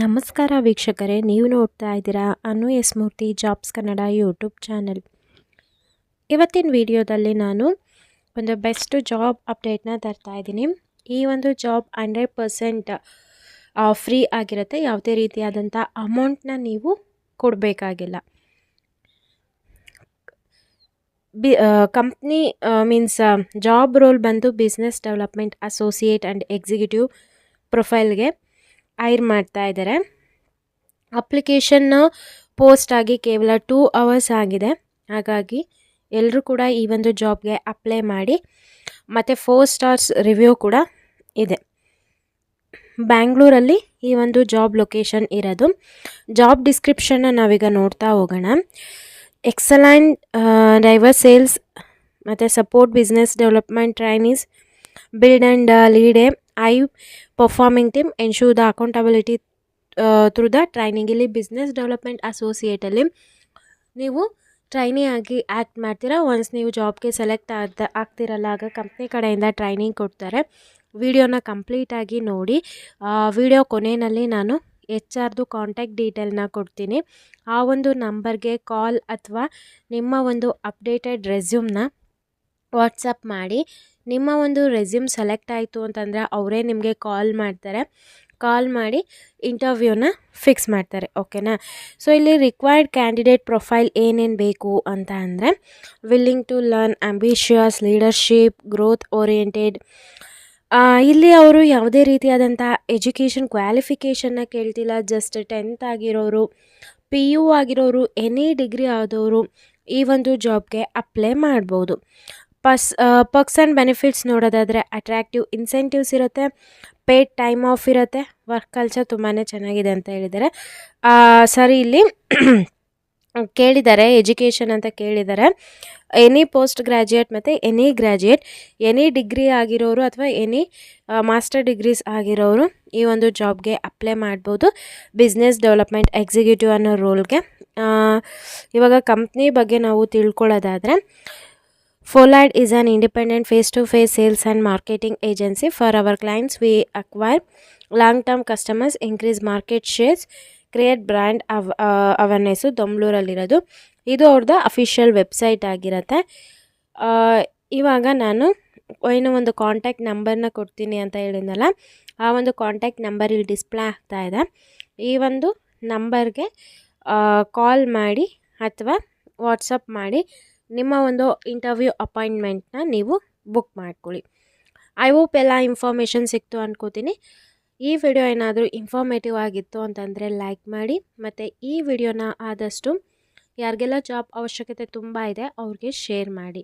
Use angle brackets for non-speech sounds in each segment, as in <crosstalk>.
ನಮಸ್ಕಾರ ವೀಕ್ಷಕರೇ, ನೀವು ನೋಡ್ತಾ ಇದ್ದೀರಾ Anu S Murthy jobs Kannada YouTube channel. ಇವತ್ತಿನ ವಿಡಿಯೋದಲ್ಲಿ ನಾನು ಒಂದು ಬೆಸ್ಟ್ ಜಾಬ್ ಅಪ್ಡೇಟ್ನ ತರ್ತಾ ಇದ್ದೀನಿ. ಈ ಒಂದು ಜಾಬ್ ಹಂಡ್ರೆಡ್ ಪರ್ಸೆಂಟ್ ಫ್ರೀ ಆಗಿರುತ್ತೆ. ಯಾವುದೇ ರೀತಿಯಾದಂಥ ಅಮೌಂಟ್ನ ನೀವು ಕೊಡಬೇಕಾಗಿಲ್ಲ. B company means job role ಬಂದು business development associate and executive ಪ್ರೊಫೈಲ್ಗೆ hire ಮಾಡ್ತಾ ಇದ್ದಾರೆ. ಅಪ್ಲಿಕೇಶನ್ ಪೋಸ್ಟ್ ಆಗಿ ಕೇವಲ ಟೂ ಅವರ್ಸ್ ಆಗಿದೆ. ಹಾಗಾಗಿ ಎಲ್ಲರೂ ಕೂಡ ಈ ಒಂದು ಜಾಬ್ಗೆ ಅಪ್ಲೈ ಮಾಡಿ, ಮತ್ತು ಫೋರ್ ಸ್ಟಾರ್ಸ್ ರಿವ್ಯೂ ಕೂಡ ಇದೆ. ಬ್ಯಾಂಗ್ಳೂರಲ್ಲಿ ಈ ಒಂದು ಜಾಬ್ ಲೊಕೇಶನ್ ಇರೋದು. ಜಾಬ್ ಡಿಸ್ಕ್ರಿಪ್ಷನ್ನ ನಾವೀಗ ನೋಡ್ತಾ ಹೋಗೋಣ. ಎಕ್ಸಲೆಂಟ್ ಡೈವರ್ ಸೇಲ್ಸ್ ಮತ್ತು support business development trainees build and lead high performing team ensure the accountability through the training ಇಲ್ಲಿ ಬಿಸ್ನೆಸ್ ಡೆವಲಪ್ಮೆಂಟ್ ಅಸೋಸಿಯೇಟಲ್ಲಿ ನೀವು ಟ್ರೈನಿ ಆಗಿ ಆ್ಯಕ್ಟ್ ಮಾಡ್ತೀರಾ? ಒನ್ಸ್ ನೀವು ಜಾಬ್ಗೆ ಸೆಲೆಕ್ಟ್ ಆದ ಆಗ್ತಿರಲ್ಲ, ಆಗ ಕಂಪ್ನಿ ಕಡೆಯಿಂದ ಟ್ರೈನಿಂಗ್ ಕೊಡ್ತಾರೆ. ವಿಡಿಯೋನ ಕಂಪ್ಲೀಟಾಗಿ ನೋಡಿ. ವಿಡಿಯೋ ಕೊನೆಯಲ್ಲಿ ನಾನು ಎಚ್ ಆರ್ದು ಕಾಂಟ್ಯಾಕ್ಟ್ ಡೀಟೇಲ್ನ ಕೊಡ್ತೀನಿ. ಆ ಒಂದು ನಂಬರ್ಗೆ ಕಾಲ್ ಅಥವಾ ನಿಮ್ಮ ಒಂದು ಅಪ್ಡೇಟೆಡ್ ರೆಸ್ಯೂಮ್ನ ವಾಟ್ಸಪ್ ಮಾಡಿ, ನಿಮ್ಮ ಒಂದು ರೆಸ್ಯೂಮ್ ಸೆಲೆಕ್ಟ್ ಆಯಿತು ಅಂತಂದರೆ ಅವರೇ ನಿಮಗೆ ಕಾಲ್ ಮಾಡ್ತಾರೆ. ಕಾಲ್ ಮಾಡಿ ಇಂಟರ್ವ್ಯೂನ ಫಿಕ್ಸ್ ಮಾಡ್ತಾರೆ, ಓಕೆನಾ? ಸೊ, ಇಲ್ಲಿ ರಿಕ್ವೈರ್ಡ್ ಕ್ಯಾಂಡಿಡೇಟ್ ಪ್ರೊಫೈಲ್ ಏನೇನು ಬೇಕು ಅಂತ ಅಂದರೆ willing to learn ambitious leadership growth oriented ಇಲ್ಲಿ ಅವರು ಯಾವುದೇ ರೀತಿಯಾದಂಥ ಎಜುಕೇಷನ್ ಕ್ವಾಲಿಫಿಕೇಷನ್ನ ಕೇಳ್ತಿಲ್ಲ ಜಸ್ಟ್ ಟೆಂತ್ ಆಗಿರೋರು ಪಿ ಯು ಆಗಿರೋರು ಎನಿ ಡಿಗ್ರಿ ಆದವರು ಈ ಒಂದು ಜಾಬ್ಗೆ ಅಪ್ಲೈ ಮಾಡ್ಬೋದು. ಪಸ್ ಪರ್ಕ್ಸ್ ಆ್ಯಂಡ್ ಬೆನಿಫಿಟ್ಸ್ ನೋಡೋದಾದರೆ ಅಟ್ರಾಕ್ಟಿವ್ ಇನ್ಸೆಂಟಿವ್ಸ್ ಇರುತ್ತೆ ಪೇಡ್ ಟೈಮ್ ಆಫ್ ಇರುತ್ತೆ ವರ್ಕ್ ಕಲ್ಚರ್ ತುಂಬಾ ಚೆನ್ನಾಗಿದೆ ಅಂತ ಹೇಳಿದ್ದಾರೆ. ಸರಿ ಇಲ್ಲಿ <clears throat> ಕೇಳಿದ್ದಾರೆ ಎಜುಕೇಷನ್ ಅಂತ ಕೇಳಿದ್ದಾರೆ. ಎನಿ ಪೋಸ್ಟ್ ಗ್ರ್ಯಾಜುಯೇಟ್ ಮತ್ತು ಎನಿ ಗ್ರ್ಯಾಜುಯೇಟ್ ಎನಿ ಡಿಗ್ರಿ ಆಗಿರೋರು ಅಥವಾ ಎನಿ ಮಾಸ್ಟರ್ ಡಿಗ್ರೀಸ್ ಆಗಿರೋರು ಈ ಒಂದು ಜಾಬ್ಗೆ ಅಪ್ಲೈ ಮಾಡ್ಬೋದು. ಬಿಸ್ನೆಸ್ ಡೆವಲಪ್ಮೆಂಟ್ ಎಕ್ಸಿಕ್ಯೂಟಿವ್ ಅನ್ನೋ ರೋಲ್ಗೆ ಇವಾಗ ಕಂಪ್ನಿ ಬಗ್ಗೆ ನಾವು ತಿಳ್ಕೊಳ್ಳೋದಾದರೆ an independent face to face sales and marketing agency for our clients we acquire long term customers increase market shares create brand ಅವ ಅವೇರ್ನೆಸ್ಸು ದೊಂಬ್ಳೂರಲ್ಲಿರೋದು ಇದು ಅವ್ರದ್ದು ಅಫಿಷಿಯಲ್ ವೆಬ್ಸೈಟ್ ಆಗಿರುತ್ತೆ. ಇವಾಗ ನಾನು ಏನೋ ಒಂದು ಕಾಂಟ್ಯಾಕ್ಟ್ ನಂಬರ್ನ ಕೊಡ್ತೀನಿ ಅಂತ ಹೇಳಿದ್ನಲ್ಲ, ಆ ಒಂದು ಕಾಂಟ್ಯಾಕ್ಟ್ ನಂಬರ್ ಇಲ್ಲಿ ಡಿಸ್ಪ್ಲೇ ಆಗ್ತಾ ಇದೆ. ಈ ಒಂದು ನಂಬರ್ಗೆ ಕಾಲ್ ಮಾಡಿ ಅಥವಾ ವಾಟ್ಸಪ್ ಮಾಡಿ ನಿಮ್ಮ ಒಂದು ಇಂಟರ್ವ್ಯೂ ಅಪಾಯಿಂಟ್ಮೆಂಟ್ನ ನೀವು ಬುಕ್ ಮಾಡ್ಕೊಳ್ಳಿ. ಐ ಹೋಪ್ ಎಲ್ಲ ಇನ್ಫಾರ್ಮೇಷನ್ ಸಿಕ್ತು ಅನ್ಕೋತೀನಿ. ಈ ವಿಡಿಯೋ ಏನಾದರೂ ಇನ್ಫಾರ್ಮೇಟಿವ್ ಆಗಿತ್ತು ಅಂತಂದರೆ ಲೈಕ್ ಮಾಡಿ, ಮತ್ತು ಈ ವಿಡಿಯೋನ ಆದಷ್ಟು ಯಾರಿಗೆಲ್ಲ ಜಾಬ್ ಅವಶ್ಯಕತೆ ತುಂಬ ಇದೆ ಅವ್ರಿಗೆ ಶೇರ್ ಮಾಡಿ.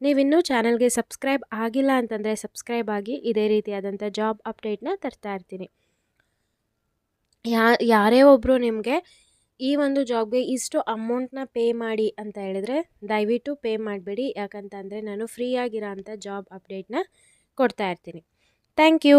ನೀವಿನ್ನೂ ಚಾನಲ್ಗೆ ಸಬ್ಸ್ಕ್ರೈಬ್ ಆಗಿಲ್ಲ ಅಂತಂದರೆ ಸಬ್ಸ್ಕ್ರೈಬ್ ಆಗಿ, ಇದೇ ರೀತಿಯಾದಂಥ ಜಾಬ್ ಅಪ್ಡೇಟ್ನ ತರ್ತಾ ಇರ್ತೀನಿ. ಯಾ, ಯಾರೇ ಒಬ್ಬರು ನಿಮಗೆ ಈ ಒಂದು ಜಾಬ್ಗೆ ಇಷ್ಟು ಅಮೌಂಟ್ನ ಪೇ ಮಾಡಿ ಅಂತ ಹೇಳಿದ್ರೆ ದಯವಿಟ್ಟು ಪೇ ಮಾಡಬೇಡಿ. ಯಾಕಂತಂದರೆ ನಾನು ಫ್ರೀ ಆಗಿರೋ ಅಂಥ ಜಾಬ್ ಅಪ್ಡೇಟ್ನ ಕೊಡ್ತಾ ಇರ್ತೀನಿ. Thank you.